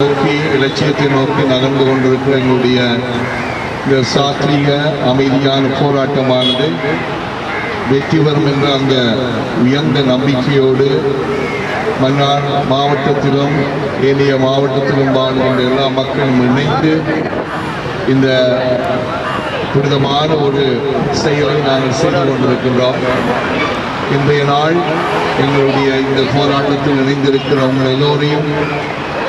நோக்கி இலட்சியத்தை நோக்கி நகர்ந்து கொண்டிருக்கிற எங்களுடைய இந்த சாத்வீக அமைதியான போராட்டமானது வெற்றி பெறும் என்ற அந்த உயர்ந்த நம்பிக்கையோடு மன்னார் மாவட்டத்திலும் ஏனைய மாவட்டத்திலும் வாழ்கின்ற எல்லா மக்களும் இணைந்து இந்த புனிதமான ஒரு செயலை நாங்கள் செய்து கொண்டிருக்கின்றோம். இன்றைய நாள் எங்களுடைய இந்த போராட்டத்தில் இணைந்திருக்கிற உங்கள் எல்லோரையும்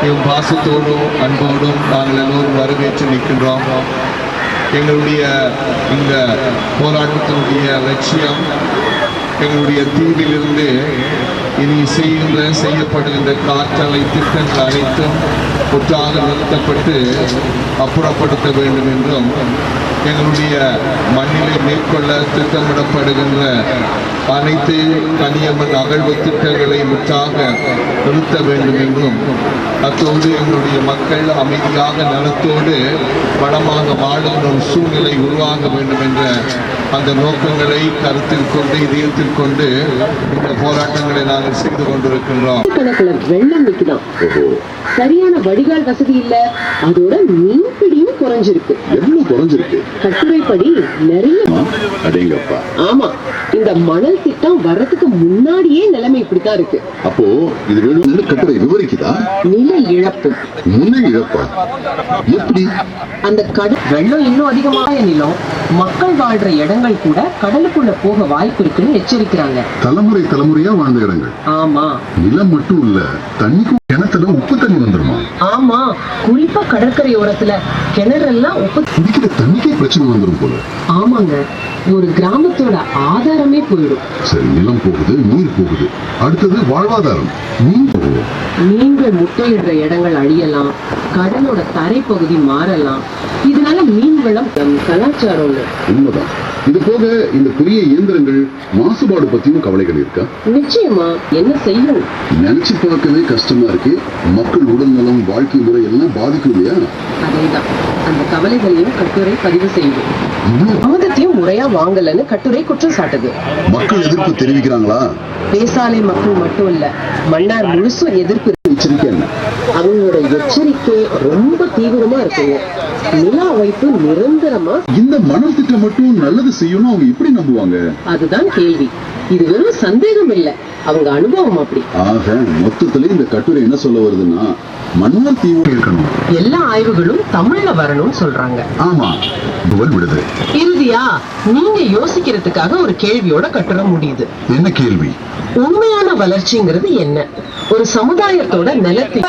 மிகவும் பாசத்தோடும் அன்போடும் நாங்கள் எல்லோரும் வரவேற்று நிற்கின்றோம். எங்களுடைய இந்த போராட்டத்தினுடைய லட்சியம் எங்களுடைய தீவிலிருந்து இனி செய்கின்ற செய்யப்படுகின்ற காற்றலை திட்டங்கள் அனைத்தும் ஒற்றாக நிறுத்தப்பட்டு அப்புறப்படுத்த வேண்டும் என்றும் எங்களுடைய மண்ணிலை மேற்கொள்ள திட்டமிடப்படுகின்ற அனைத்து கனியமன் அகழ்வு திட்டங்களை முற்றாக நிறுத்த வேண்டும் என்றும் அத்தோடு எங்களுடைய மக்கள் அமைதியாக நலத்தோடு வளமாக வாழுகிற ஒரு சூழ்நிலை உருவாக வேண்டும் என்ற அந்த நோக்கங்களை கருத்தில் கொண்டு இதயத்தில் கொண்டு இந்த போராட்டங்களை நாங்கள் செய்து கொண்டிருக்கின்றோம். வெள்ளம் சரியான வடிகால் வசதி இல்ல அதோட மீன்பிடியும் குறைஞ்சிருக்கு. எவ்வளவு குறைஞ்சிருக்கு? கட்டுரைப்படி நிறைய அடேங்கப்பா. ஆமா இந்த மணல் திட்டம் வர்றதுக்கு முன்னாடியே நிலைமை இப்படித்தான் இருக்கு. அப்போ இது வேணும் நல்ல கட்டுரை விவரிக்குதா? நில இழப்பு. முன்ன இழப்பா? எப்படி? அந்த கடல் வெள்ளம் இன்னும் அதிகமாக நிலம் மக்கள் வாழ்ற இடங்கள் கூட கடலுக்குள்ள போக வாய்ப்பு இருக்குன்னு எச்சரிக்கிறாங்க. தலைமுறை தலைமுறையா வாழ்ந்த இடங்கள். ஆமா. நிலம் மட்டும் இல்ல தண்ணிக்கும் கிணத்துல உப்பு தண்ணி வந்துருமா? ஆமா குறிப்பா கடற்கரையோரத்துல கிணறெல்லாம் உப்பு குடிக்கிற தண்ணிக்கே பிரச்சனை வந்துரும் போல. ஆமாங்க ஒரு கிராமத்தோட ஆதாரமே போயிடும். சரி நிலம் போகுது நீர் போகுது. அடுத்தது வாழ்வாதாரம். போகுது. மீன்கள் முட்டையிடுற இடங்கள் அழியலாம் கடலோட தரைப்பகுதி மாறலாம். இதனால மீன் வளம் நம் கலாச்சாரம்னு உண்மைதான். இது போக இந்த பெரிய இயந்திரங்கள் மாசுபாடு பத்தியும் கவலைகள் இருக்கா? நிச்சயமா. என்ன செய்யும்? நினைச்சு பார்க்கவே கஷ்டமா இருக்கு. மக்கள் உடல் நலம் வாழ்க்கை முறை எல்லாம் பாதிக்கும் இல்லையா அதேதான். அந்த கவலைகளையும் கட்டுரை பதிவு செய்யுது இவ்வளவு அமுதத்தையும் முறையா வாங்கலன்னு கட்டுரை குற்றம் சாட்டுது. மக்கள் எதிர்ப்பு தெரிவிக்கிறாங்களா? பேசாலை மக்கள் மட்டும் இல்ல மன்னார் முழுசும் எதிர்ப்பு எச்சரிக்கை என்ன அவங்களோட எச்சரிக்கை ரொம்ப தீவிரமா இருக்குங்க. நில அமைப்பு நிரந்தரமா இந்த மணல் திட்டம் மட்டும் நல்லது செய்யணும் அவங்க எப்படி நம்புவாங்க? அதுதான் கேள்வி. இது வெறும் சந்தேகம் இல்ல அவங்க அனுபவம் அப்படி. ஆக மொத்தத்துல இந்த கட்டுரை என்ன சொல்ல வருதுன்னா மன்னர் தீவு இருக்கணும். எல்லா ஆய்வுகளும் தமிழ்ல வரணும்னு சொல்றாங்க. ஆமா புகழ் விடுது. இறுதியா நீங்க யோசிக்கிறதுக்காக ஒரு கேள்வியோட கட்டுரை முடியுது. என்ன கேள்வி? உண்மையான வளர்ச்சிங்கிறது என்ன? ஒரு சமுதாயத்தோட நிலத்தை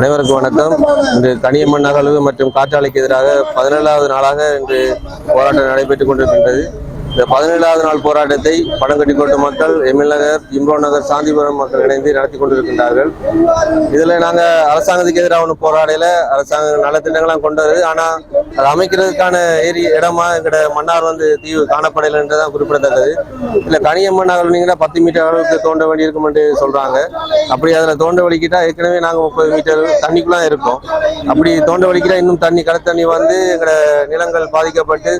அனைவருக்கும் வணக்கம். இன்று கனியம்மன் நகழ்வு மற்றும் காற்றாலைக்கு எதிராக பதினேழாவது நாளாக இன்று போராட்டம் நடைபெற்றுக் கொண்டிருக்கின்றது. இந்த பதினேழாவது நாள் போராட்டத்தை பழங்கட்டிக்கோட்டு மக்கள் எம்எல் நகர் இம்ரோ நகர் சாந்திபுரம் மக்கள் இணைந்து நடத்தி கொண்டிருக்கின்றார்கள். இதுல நாங்க அரசாங்கத்துக்கு எதிராக ஒன்று போராடையில அரசாங்கம் நலத்திட்டங்கள்லாம் கொண்டு வருது. ஆனா அது அமைக்கிறதுக்கான ஏரி இடமா எங்கட மன்னார் வந்து தீவு காணப்படலை என்றுதான் குறிப்பிடத்தக்கது. இல்லை கனியம்மன் நகர் நீங்கன்னா பத்து மீட்டர் அளவுக்கு தோண்ட வேண்டியிருக்கும் என்று சொல்றாங்க. அப்படி அதில் தோண்ட வலிக்கிட்டால் ஏற்கனவே நாங்கள் முப்பது மீட்டர் தண்ணிக்குலாம் இருக்கோம். அப்படி தோண்ட வலிக்கிட்டா இன்னும் தண்ணி கடத்தண்ணி வந்து எங்களோட நிலங்கள் பாதிக்கப்பட்டு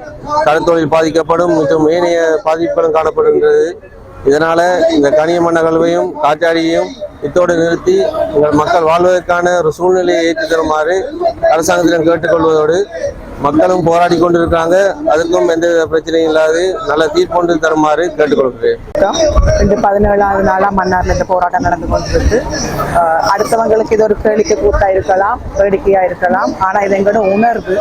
கடத்தொழில் பாதிக்கப்படும் மற்றும் ஏனைய பாதிப்புகளும் காணப்படுகின்றது. இதனால இந்த கனியம்மன் நகழ்வையும் காற்றாடியையும் இத்தோடு நிறுத்தி எங்கள் மக்கள் வாழ்வதற்கான ஒரு சூழ்நிலையை ஏற்றி தருமாறு அரசாங்கத்திடம் கேட்டுக்கொள்வதோடு மக்களும் போராடி கொண்டிருக்காங்க அதுக்கும் எந்த பிரச்சனையும் இல்லாது நல்ல தீர்ப்பு தருமாறு கேட்டுக்கொள்கிறேன். இன்று பதினேழாவது நாளா மன்னார்ல இந்த போராட்டம் நடந்து கொண்டிருக்கு. அடுத்தவங்களுக்கு இது ஒரு கேளிக்கை கூட்டா இருக்கலாம் வேடிக்கையா இருக்கலாம். ஆனா இது எங்களோட உணர்வு.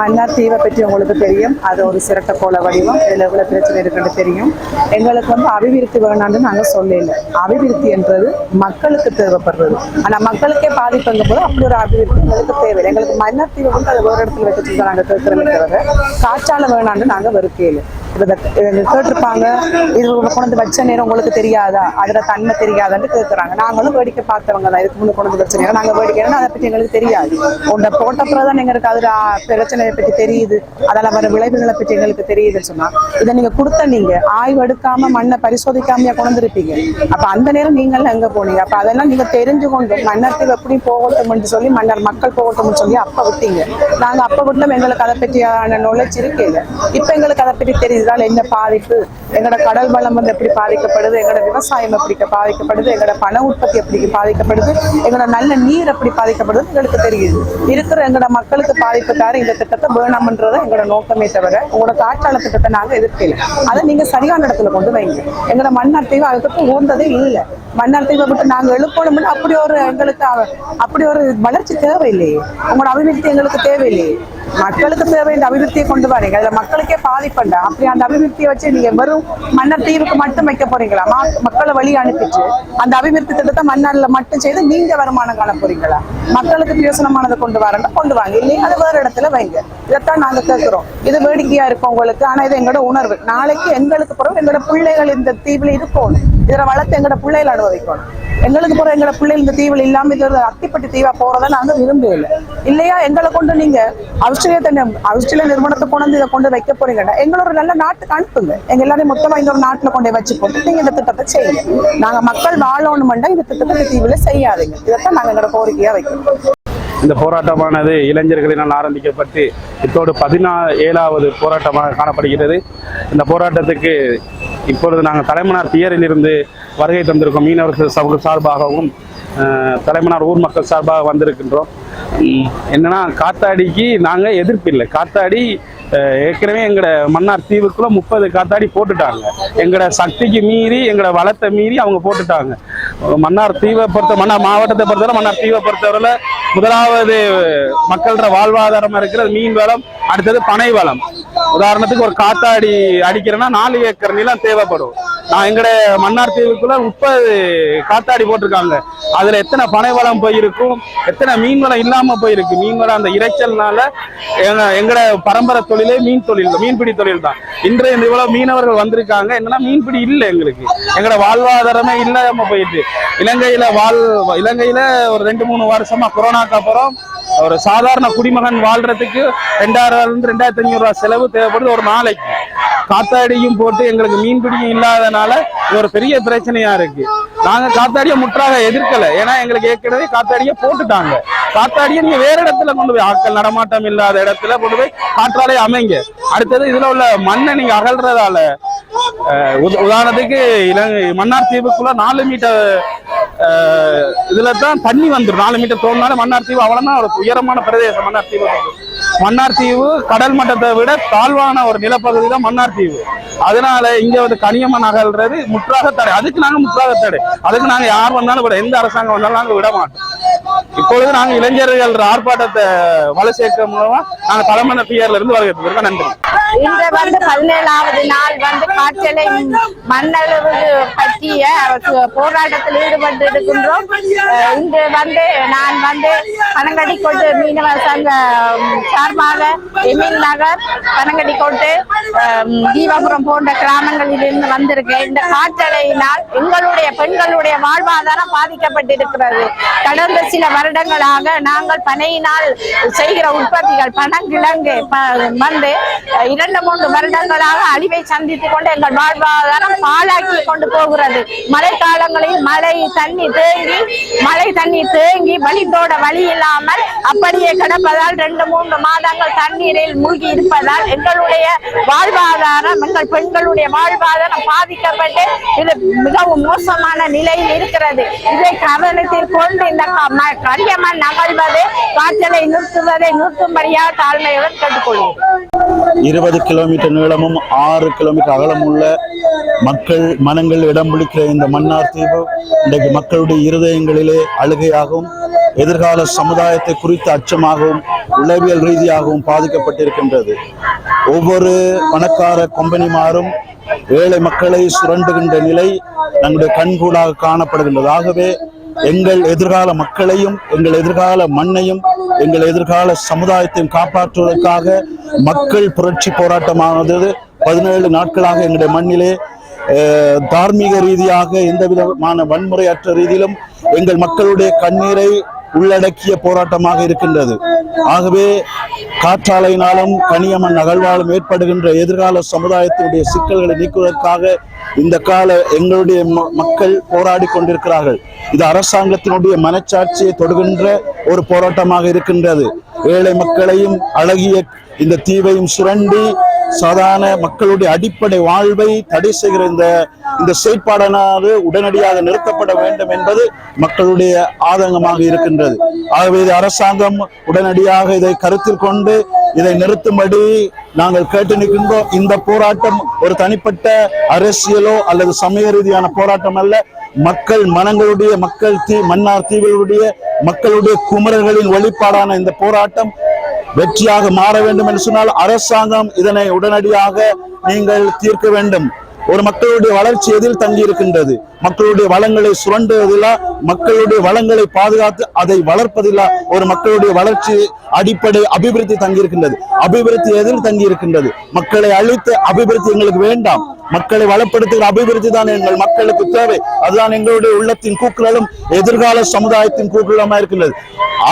மன்னார் தீவை பற்றி உங்களுக்கு தெரியும். அது ஒரு சிரட்ட கோல வடிவம். இதுல எவ்வளவு பிரச்சனை இருக்குன்னு தெரியும். எங்களுக்கு வந்து அபிவிருத்தி வேணாம்னு நாங்க சொல்லல. அபிவிருத்தி என்றது மக்களுக்கு தேவைப்படுறது. ஆனா மக்களுக்கே பாதிப்புங்கும் போது அப்படி ஒரு அபிவிருத்தி எங்களுக்கு தேவையில்லை. எங்களுக்கு மன்னர் தீவு வந்து அதை ஒரு இடத்துல வச்சு தான் நாங்க கேட்கிறோமே தவிர காற்றால வேணான்னு நாங்க வெறுக்கையில கேட்டிருப்பாங்க. இது கொண்டு வந்து வச்ச நேரம் உங்களுக்கு தெரியாதா? அதுல தன்மை தெரியாதான்னு கேட்கறாங்க நாங்களும் வேடிக்கை பார்த்தவங்க தான். இதுக்கு முன்னு கொண்டு வந்து வச்ச நேரம் நாங்க வேடிக்கை அதை பத்தி எங்களுக்கு தெரியாது. உன்னை போட்ட தான் எங்களுக்கு அதுல பிரச்சனையை பத்தி தெரியுது. அதெல்லாம் வர விளைவுகளை பத்தி எங்களுக்கு தெரியுதுன்னு சொன்னா இதை நீங்க கொடுத்த நீங்க ஆய்வு எடுக்காம மண்ணை பரிசோதிக்காமையா கொண்டு இருப்பீங்க அப்ப அந்த நேரம் நீங்க எங்க போனீங்க? அப்ப அதெல்லாம் நீங்க தெரிஞ்சு கொண்டு மன்னத்தில் எப்படி போகட்டும்னு சொல்லி மன்னர் மக்கள் போகட்டும்னு சொல்லி அப்ப விட்டீங்க. நாங்க அப்ப விட்டோம். எங்களுக்கு அதை பற்றியான knowledge இப்ப எங்களுக்கு அதை பற்றி தெரியுதால என்ன பாதிப்பு? எங்களோட கடல் வளம் வந்து எப்படி பாதிக்கப்படுது? எங்களோட விவசாயம் எப்படி பாதிக்கப்படுது? எங்களோட பண உற்பத்தி எப்படி பாதிக்கப்படுது? எங்களோட நல்ல நீர் எப்படி பாதிக்கப்படுது? எங்களுக்கு தெரியுது. இருக்கிற எங்களோட மக்களுக்கு பாதிப்புக்கார இந்த திட்டத்தை வேணாம்ன்றதை எங்களோட நோக்கமே தவிர உங்களோட காற்றால திட்டத்தை நாங்க எதிர்க்கல. அதை நீங்க சரியான இடத்துல கொண்டு வைங்க. எங்களோட மன்னார் தீவு அதுக்கு உகந்ததே இல்லை. மன்னார் தீவை விட்டு நாங்க எழுப்பணும்னு அப்படி ஒரு எங்களுக்கு அப்படி ஒரு வளர்ச்சி தேவையில்லையே. உங்களோட அபிவிருத்தி எங்களுக்கு தேவையில்லையே. மக்களுக்கு தேவை இந்த அபிவிருத்தியை கொண்டு வரீங்க அதுல மக்களுக்கே பாதிப்பண்டா அப்படி அந்த அபிவிருத்தியை வச்சு நீங்க வெறும் மன்னர் தீவுக்கு மட்டும் வைக்க போறீங்களா? மக்களை வழி அனுப்பிச்சு அந்த அபிவிருத்தி திட்டத்தை மன்னர்ல மட்டும் செய்து நீங்க வருமானம் காண போறீங்களா? மக்களுக்கு பிரயோசனமானதை கொண்டு வரணும் கொண்டு வாங்க. இல்லையா? அது வேற இடத்துல வைங்க. இதைத்தான் நாங்க கேட்கிறோம். இது வேடிக்கையா இருக்கும் உங்களுக்கு. ஆனா இது எங்களோட உணர்வு. நாளைக்கு எங்களுக்கு பிறகு எங்களோட பிள்ளைகள் இந்த தீவுல இருக்கணும் இதுல வளர்த்து எங்களோட பிள்ளைகள் அனுபவிக்கணும். எங்களுக்கு பிறகு எங்களோட பிள்ளைகள் இந்த தீவில் இல்லாம இது ஒரு அத்திப்பட்டி தீவா போறதை நாங்க விரும்பல இல்லையா? எங்களை கொண்டு நீங்க ஆஸ்திரேலியா தண்ணி ஆஸ்திரேலியா நிறுவனத்தை கொண்டு வந்து இதை கொண்டு வைக்க போறீங்கன்னா எங்களோட நல்ல நாட்டுக்கு அனுப்புங்க. எங்க எல்லாரையும் மொத்தமா இந்த ஒரு நாட்டுல கொண்டு வச்சு போட்டு நீங்க இந்த திட்டத்தை செய்யுங்க. நாங்க மக்கள் வாழணுமெண்டா இந்த திட்டத்தை இந்த செய்யாதீங்க. இதைத்தான் நாங்க எங்களோட கோரிக்கையா வைக்கிறோம். இந்த போராட்டமானது இளைஞர்களினால் ஆரம்பிக்கப்பட்டு இத்தோடு பதினா ஏழாவது போராட்டமாக காணப்படுகிறது. இந்த போராட்டத்துக்கு இப்பொழுது நாங்கள் தலைமனார் பியரிலிருந்து வருகை தந்திருக்கோம். மீனவர்கள் சமூக சார்பாகவும் தலைமனார் ஊர் மக்கள் சார்பாக வந்திருக்கின்றோம். என்னன்னா காத்தாடிக்கு நாங்கள் எதிர்ப்பு இல்லை. காத்தாடி ஏற்கனவே எங்களோட மன்னார் தீவுக்குள்ள முப்பது காத்தாடி போட்டுட்டாங்க. எங்களோட சக்திக்கு மீறி எங்களோட வளத்தை மீறி அவங்க போட்டுட்டாங்க. மன்னார் தீவை பொறுத்த மன்னார் மாவட்டத்தை பொறுத்தவரை மன்னார் தீவை பொறுத்தவரையில் முதலாவது மக்களோட வாழ்வாதாரமாக இருக்கிறது மீன் வளம் அடுத்தது பனை வளம். உதாரணத்துக்கு ஒரு காத்தாடி அடிக்கிறேன்னா நாலு ஏக்கர் நிலம் தேவைப்படும். நான் எங்கட மன்னார் தீவுக்குள்ள முப்பது காத்தாடி போட்டிருக்காங்க. அதுல எத்தனை பனை வளம் போயிருக்கும் எத்தனை மீன் வளம் இல்லாம போயிருக்கு. மீன் வளம் அந்த இறைச்சல்னால எங்க எங்கட பரம்பரை தொழிலே மீன் தொழில் தான் மீன்பிடி தொழில் தான் இன்றைய இந்த இவ்வளவு மீனவர்கள் வந்திருக்காங்க. என்னன்னா மீன்பிடி இல்லை எங்களுக்கு. எங்களோட வாழ்வாதாரமே இல்லாம போயிட்டு. இலங்கையில வாழ் இலங்கையில ஒரு ரெண்டு மூணு வருஷமா கொரோனாக்கு அப்புறம் ஒரு சாதாரண குடிமகன் வாழ்றதுக்கு ரெண்டாயிரம் இருந்து ரெண்டாயிரத்தி அஞ்சூறு ரூபா செலவு தேவைப்படுது ஒரு நாளைக்கு. காத்தாடியும் போட்டு எங்களுக்கு மீன்பிடியும் இல்லாதனால இது ஒரு பெரிய பிரச்சனையா இருக்கு. நாங்க காத்தாடியை முற்றாக எதிர்க்கல. ஏன்னா எங்களுக்கு ஏற்கனவே காத்தாடியை போட்டுட்டாங்க. காத்தாடியை நீங்க வேற இடத்துல கொண்டு போய் ஆட்கள் நடமாட்டம் இல்லாத இடத்துல கொண்டு போய் காற்றாலை அமைங்க. அடுத்தது இதுல உள்ள மண்ணை நீங்க அகழ்றதால உத- உதாரணத்துக்கு இலங்கை மன்னார் தீவுக்குள்ள நாலு மீட்டர் இதுல தான் தண்ணி வந்துடும் நாலு மீட்டர் தோணுனால மன்னார் தீவு அவ்வளவுதான் ஒரு உயரமான பிரதேசம் மன்னார் தீவு. மன்னார் தீவு கடல் மட்டத்தை விட தாழ்வான ஒரு நிலப்பகுதி தான் மன்னார் தீவு. அதனால இங்க வந்து கனியம்மன் நகல்றது முற்றாக தடை அதுக்கு நாங்க முற்றாக தடை அதுக்கு நாங்க யார் வந்தாலும் விட எந்த அரசாங்கம் வந்தாலும் நாங்க விட மாட்டோம். இப்பொழுது நாங்க இளைஞர்கள் ஆர்ப்பாட்டத்தை வலை சேர்க்க மூலமா நாங்க தலைமன பிஆர்ல இருந்து வரவேற்பதற்கு நன்றி. இன்று வந்து பதினேழாவது நாள் வந்து காய்ச்சலை மண்ணளவு பற்றிய போராட்டத்தில் ஈடுபட்டு இருக்கின்றோம் இன்று வந்து நான் வந்து பனங்கடிக்கோட்டு மீனவ சங்க சார்பாக எமின் நகர் பனங்கடிக்கோட்டு அஹ் தீபபுரம் போன்ற கிராமங்களில் இருந்து வந்திருக்கேன் இந்த காற்றலையினால் எங்களுடைய பெண்களுடைய வாழ்வாதாரம் பாதிக்கப்பட்டிருக்கிறது. கடந்த சில வருடங்களாக நாங்கள் பனையினால் செய்கிற உற்பத்திகள் பனங்கிழங்கு வந்து இரண்டு மூன்று வருடங்களாக அழிவை சந்தித்துக் கொண்டு எங்கள் வாழ்வாதாரம் பாழாக்கி கொண்டு போகிறது. மழை காலங்களில் மழை தண்ணி தேங்கி மழை தண்ணி தேங்கி வழித்தோட வழி இல்லாமல் அப்படியே கிடப்பதால் ரெண்டு மூன்று மாதங்கள் தண்ணீரில் மூழ்கி இருப்பதால் எங்களுடைய வாழ்வாதாரம் எங்கள் பெண்களுடைய வாழ்வாதாரம் பாதிக்கப்பட்டு இது மிகவும் மோசமான நிலையில் இருக்கிறது. இதை கவனத்தில் கொண்டு இந்த க- ம- நகழ்வது காய்ச்சலை நிறுத்துவதை நிறுத்தும்படியாக தாழ்மையுடன் கேட்டுக்கொள்கிறேன் இருபது கிலோமீட்டர் நீளமும் ஆறு கிலோமீட்டர் அகலமுள்ள மக்கள் மனங்கள் இடம் பிடிக்கிற இந்த மன்னார் தீவு இன்றைக்கு மக்களுடைய இருதயங்களிலே அழுகையாகவும் எதிர்கால சமுதாயத்தை குறித்த அச்சமாகவும் உளவியல் ரீதியாகவும் பாதிக்கப்பட்டிருக்கின்றது. ஒவ்வொரு பணக்கார கொம்பனிமாரும் ஏழை மக்களை சுரண்டுகின்ற நிலை நம்முடைய கண்கூடாக காணப்படுகின்றது. ஆகவே எங்கள் எதிர்கால மக்களையும் எங்கள் எதிர்கால மண்ணையும் எங்கள் எதிர்கால சமுதாயத்தையும் காப்பாற்றுவதற்காக மக்கள் புரட்சி போராட்டமானது பதினேழு நாட்களாக எங்களுடைய மண்ணிலே தார்மீக ரீதியாக எந்த விதமான வன்முறையற்ற ரீதியிலும் எங்கள் மக்களுடைய கண்ணீரை உள்ளடக்கிய போராட்டமாக இருக்கின்றது. ஆகவே காற்றாலையினாலும் கனியம்மன் அகழ்வாலும் ஏற்படுகின்ற எதிர்கால சமுதாயத்தினுடைய சிக்கல்களை நீக்குவதற்காக இந்த கால எங்களுடைய ம- மக்கள் போராடி கொண்டிருக்கிறார்கள். இது அரசாங்கத்தினுடைய மனச்சாட்சியை தொடுகின்ற ஒரு போராட்டமாக இருக்கின்றது. ஏழை மக்களையும் அழகிய இந்த தீவையும் சுரண்டி சாதாரண மக்களுடைய அடிப்படை வாழ்வை தடை செய்கிற இந்த இந்த செயற்பாடானது உடனடியாக நிறுத்தப்பட வேண்டும் என்பது மக்களுடைய ஆதங்கமாக இருக்கின்றது. ஆகவே இது அரசாங்கம் உடனடியாக இதை கருத்தில் கொண்டு இதை நிறுத்தும்படி நாங்கள் கேட்டு நிற்கின்றோம். இந்த போராட்டம் ஒரு தனிப்பட்ட அரசியலோ அல்லது சமய ரீதியான போராட்டம் அல்ல. மக்கள் மனங்களுடைய மக்கள் தீ மன்னார் தீவுகளுடைய மக்களுடைய குமரர்களின் வெளிப்பாடான இந்த போராட்டம் வெற்றியாக மாற வேண்டும் என்று சொன்னால் அரசாங்கம் இதனை உடனடியாக நீங்கள் தீர்க்க வேண்டும். ஒரு மக்களுடைய வளர்ச்சி எதில் தங்கி இருக்கின்றது? மக்களுடைய வளங்களை சுரண்டுவதில்லா மக்களுடைய வளங்களை பாதுகாத்து அதை வளர்ப்பதில்லா ஒரு மக்களுடைய வளர்ச்சி அடிப்படை அபிவிருத்தி தங்கி இருக்கின்றது. அபிவிருத்தி எதில் தங்கி இருக்கின்றது? மக்களை அழித்து அபிவிருத்தி எங்களுக்கு வேண்டாம். மக்களை வளப்படுத்துகிற அபிவிருத்தி தான் எங்கள் மக்களுக்கு தேவை. அதுதான் எங்களுடைய உள்ளத்தின் கூக்குரலும் எதிர்கால சமுதாயத்தின் கூக்குரலமா இருக்கிறது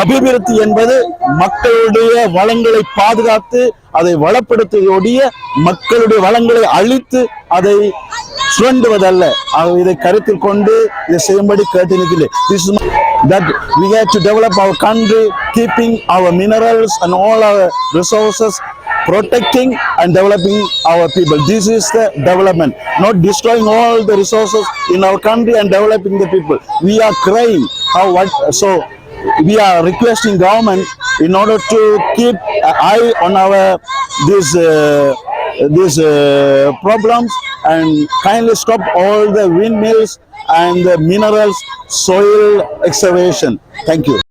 அபிவிருத்தி என்பது மக்களுடைய வளங்களை பாதுகாத்து அதை வளப்படுத்துவதோடைய மக்களுடைய வளங்களை அழித்து அதை சுரண்டுவதல்ல. இதை கருத்தில் கொண்டு இதை செய்யும்படி கேட்டு நிற்கிறேன். That we have to develop our country keeping our minerals and all our resources protecting and developing our people. This is the development not destroying all the resources in our country and developing the people. We are crying. How what so we are requesting government in order to keep eye on our these uh, these uh, problems and kindly stop all the windmills and the minerals soil excavation. Thank you